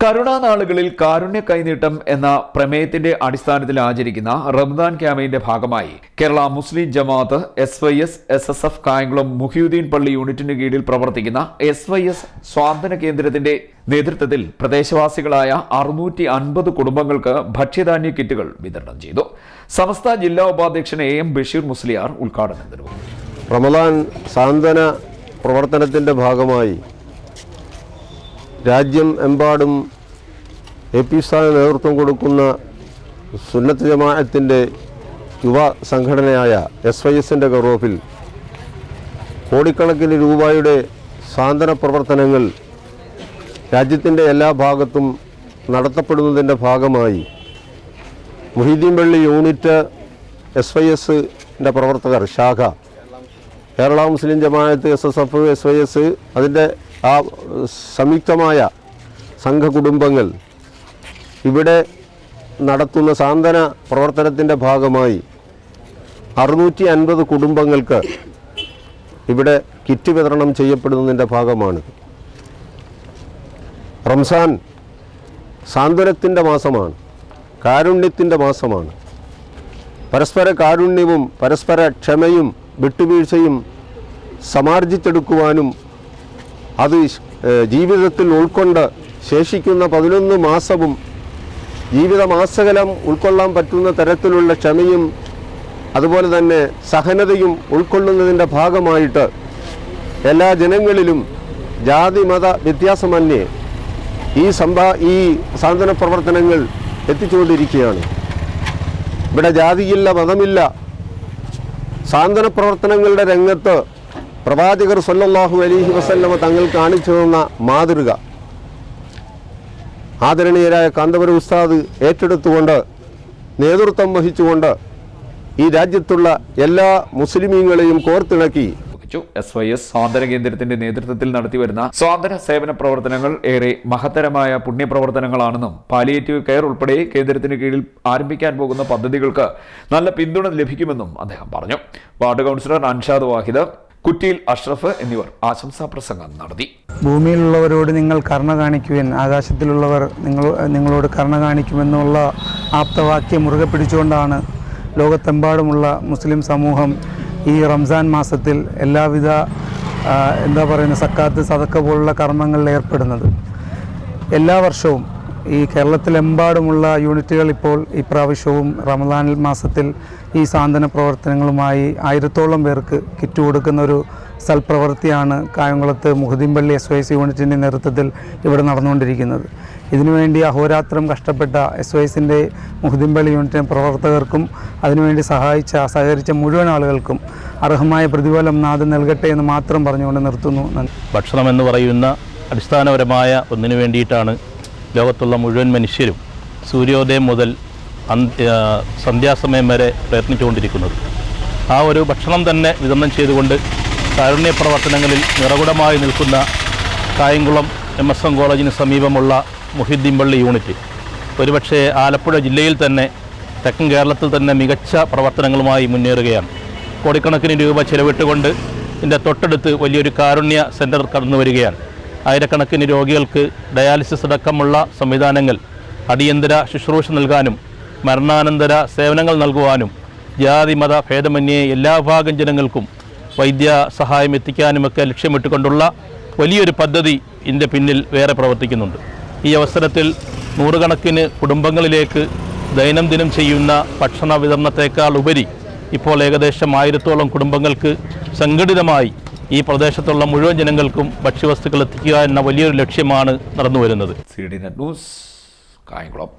കരുണാനാളുകളിൽ കാരുണ്യ കൈനീട്ടം എന്ന പ്രമേയത്തിന്റെ അടിസ്ഥാനത്തിൽ ആചരിക്കുന്ന റംദാൻ ക്യാമ്പയിന്റെ ഭാഗമായി Kerala Muslim Jamaath S Y S S S F Kayamkulam Muhiyuddin പള്ളി യൂണിറ്റിന് കീഴിൽ പ്രവർത്തിക്കുന്ന എസ് വൈ എസ് സ്വാതന്ത്ര്യ കേന്ദ്രത്തിന്റെ നേതൃത്വത്തിൽ പ്രദേശവാസികളായ അറുന്നൂറ്റി അൻപത് കുടുംബങ്ങൾക്ക് ഭക്ഷ്യധാന്യ കിറ്റുകൾ വിതരണം ചെയ്തു. സമസ്ത ജില്ലാ ഉപാധ്യക്ഷൻ എ എം ബഷീർ മുസ്ലിയാർ ഉദ്ഘാടനം നിർവഹിച്ചു. റമദാൻ പ്രവർത്തനത്തിന്റെ ഭാഗമായി രാജ്യം എമ്പാടും എ പി സ്ഥാന നേതൃത്വം കൊടുക്കുന്ന സുന്നത്ത് ജമാഅത്തിന്റെ യുവ സംഘടനയായ എസ് വൈ എസിന്റെ ഗറോഫിൽ കോടിക്കണക്കിന് രൂപയുടെ സാന്ത്വന പ്രവർത്തനങ്ങൾ രാജ്യത്തിന്റെ എല്ലാ ഭാഗത്തും നടത്തപ്പെടുന്നതിന്റെ ഭാഗമായി മുഹീദ്ദീൻ പള്ളി യൂണിറ്റ് എസ് വൈ എസിന്റെ പ്രവർത്തകർ ശാഖ Kerala Muslim Jamaath S S F S Y S അതിന്റെ ആ സംയുക്തമായ സംഘകുടുംബങ്ങൾ ഇവിടെ നടത്തുന്ന സാന്ത്വന പ്രവർത്തനത്തിന്റെ ഭാഗമായി അറുന്നൂറ്റി അൻപത് കുടുംബങ്ങൾക്ക് ഇവിടെ കിറ്റ് വിതരണം ചെയ്യപ്പെടുന്നതിന്റെ ഭാഗമാണ്. റംസാൻ സാന്ത്വനത്തിന്റെ മാസമാണ് കാരുണ്യത്തിന്റെ മാസമാണ്. പരസ്പര കാരുണ്യവും പരസ്പര ക്ഷമയും വിട്ടുവീഴ്ചയും സമാർജിച്ചെടുക്കുവാനും അത് ജീവിതത്തിൽ ഉൾക്കൊണ്ട് ശേഷിക്കുന്ന പതിനൊന്ന് മാസവും ജീവിത ജീവിതമാസകലം ഉൾക്കൊള്ളാൻ പറ്റുന്ന തരത്തിലുള്ള ക്ഷമയും അതുപോലെ തന്നെ സഹനതയും ഉൾക്കൊള്ളുന്നതിന്റെ ഭാഗമായിട്ട് എല്ലാ ജനങ്ങളിലും ജാതി മത വ്യത്യാസമന്യേ ഈ സംഭാ ഈ സാന്ത്വന പ്രവർത്തനങ്ങൾ എത്തിച്ചുകൊണ്ടിരിക്കുകയാണ്. ഇവിടെ ജാതിയില്ല മതമില്ല. സാന്ത്വന പ്രവർത്തനങ്ങളുടെ രംഗത്ത് പ്രവാചകർ സൊല്ലാഹു അലൈഹി വസല്ലമ തങ്ങൾ കാണിച്ചു തന്ന മാതൃക. ആദരണീയരായ കാന്തപുര ഉസ്താദ് ഏറ്റെടുത്തുകൊണ്ട് നേതൃത്വം വഹിച്ചുകൊണ്ട് ഈ രാജ്യത്തുള്ള എല്ലാ മുസ്ലിമീങ്ങളെയും കോർത്തിണക്കി. എസ് വൈ എസ് സ്വാതന്ത്ര്യ കേന്ദ്രത്തിന്റെ നേതൃത്വത്തിൽ നടത്തിവരുന്ന സ്വാതന്ത്ര്യ സേവന പ്രവർത്തനങ്ങൾ ഏറെ മഹത്തരമായ പുണ്യപ്രവർത്തനങ്ങളാണെന്നും പാലിയേറ്റീവ് കെയർ ഉൾപ്പെടെ കേന്ദ്രത്തിന് കീഴിൽ ആരംഭിക്കാൻ പോകുന്ന പദ്ധതികൾക്ക് നല്ല പിന്തുണ ലഭിക്കുമെന്നും അദ്ദേഹം പറഞ്ഞു. വാർഡ് കൗൺസിലർ അൻഷാദ് വാഹിദ് കുറ്റിയിൽ അഷ്റഫ് എന്നിവർ ആശംസാ പ്രസംഗം നടത്തി. ഭൂമിയിലുള്ളവരോട് നിങ്ങൾ കരുണ കാണിക്കുവാൻ ആകാശത്തിലുള്ളവർ നിങ്ങൾ നിങ്ങളോട് കരുണ കാണിക്കുമെന്നുള്ള ആപ്തവാക്യം മുറുകെ പിടിച്ചുകൊണ്ടാണ് ലോകത്തെമ്പാടുമുള്ള മുസ്ലിം സമൂഹം ഈ റംസാൻ മാസത്തിൽ എല്ലാവിധ എന്താ പറയുന്ന സക്കാത്ത് സതക്ക പോലുള്ള കർമ്മങ്ങളിൽ ഏർപ്പെടുന്നത്. എല്ലാ വർഷവും ഈ കേരളത്തിലെമ്പാടുമുള്ള യൂണിറ്റുകൾ ഇപ്പോൾ ഇപ്രാവശ്യവും റമദാൻ മാസത്തിൽ ഈ സാന്ത്വന പ്രവർത്തനങ്ങളുമായി ആയിരത്തോളം പേർക്ക് കിറ്റ് കൊടുക്കുന്ന ഒരു സൽപ്രവൃത്തിയാണ് കായംകുളത്ത് മുഹുദ്ദീൻപള്ളി എസ് വൈ സി യൂണിറ്റിന്റെ നേതൃത്വത്തിൽ ഇവിടെ നടന്നുകൊണ്ടിരിക്കുന്നത്. ഇതിനുവേണ്ടി അഹോരാത്രം കഷ്ടപ്പെട്ട എസ് വൈ എസിന്റെ മുഹുദ്ദീൻപള്ളി യൂണിറ്റിന്റെ പ്രവർത്തകർക്കും അതിനുവേണ്ടി സഹായിച്ച സഹകരിച്ച മുഴുവൻ ആളുകൾക്കും അർഹമായ പ്രതിഫലം നാദം നൽകട്ടെ എന്ന് മാത്രം പറഞ്ഞുകൊണ്ട് നിർത്തുന്നു. ഭക്ഷണം എന്ന് പറയുന്ന അടിസ്ഥാനപരമായ ഒന്നിനു വേണ്ടിയിട്ടാണ് ലോകത്തുള്ള മുഴുവൻ മനുഷ്യരും സൂര്യോദയം മുതൽ സന്ധ്യാസമയം വരെ പ്രയത്നിച്ചുകൊണ്ടിരിക്കുന്നത്. ആ ഒരു ഭക്ഷണം തന്നെ വിതരണം ചെയ്തുകൊണ്ട് കാരുണ്യ പ്രവർത്തനങ്ങളിൽ നിറകുടമായി നിൽക്കുന്ന കായംകുളം എം എസ് എം കോളേജിന് സമീപമുള്ള മുഹിദ്ദീൻ പള്ളി യൂണിറ്റ്. ഒരുപക്ഷെ ആലപ്പുഴ ജില്ലയിൽ തന്നെ തെക്കൻ കേരളത്തിൽ തന്നെ മികച്ച പ്രവർത്തനങ്ങളുമായി മുന്നേറുകയാണ്. കോടിക്കണക്കിന് രൂപ ചെലവിട്ടുകൊണ്ട് ഇതിന്റെ തൊട്ടടുത്ത് വലിയൊരു കാരുണ്യ സെന്റർ കടന്നു വരികയാണ് ആയിരക്കണക്കിന് രോഗികൾക്ക് ഡയാലിസിസ് അടക്കമുള്ള സംവിധാനങ്ങൾ അടിയന്തര ശുശ്രൂഷ നൽകാനും മരണാനന്തര സേവനങ്ങൾ നൽകുവാനും ജാതി മത ഭേദമന്യേ എല്ലാ ഭാഗം ജനങ്ങൾക്കും വൈദ്യ സഹായം എത്തിക്കാനുമൊക്കെ ലക്ഷ്യമിട്ടുകൊണ്ടുള്ള വലിയൊരു പദ്ധതി ഇതിന്റെ പിന്നിൽ വേറെ പ്രവർത്തിക്കുന്നുണ്ട്. ഈ അവസരത്തിൽ നൂറുകണക്കിന് കുടുംബങ്ങളിലേക്ക് ദൈനംദിനം ചെയ്യുന്ന ഭക്ഷണ വിതരണത്തേക്കാൾ ഉപരി ഇപ്പോൾ ഏകദേശം ആയിരത്തോളം കുടുംബങ്ങൾക്ക് സംഘടിതമായി ഈ പ്രദേശത്തുള്ള മുഴുവൻ ജനങ്ങൾക്കും ഭക്ഷ്യവസ്തുക്കൾ എത്തിക്കുക എന്ന വലിയൊരു ലക്ഷ്യമാണ് നടന്നു വരുന്നത് C D net news Kayamkulam.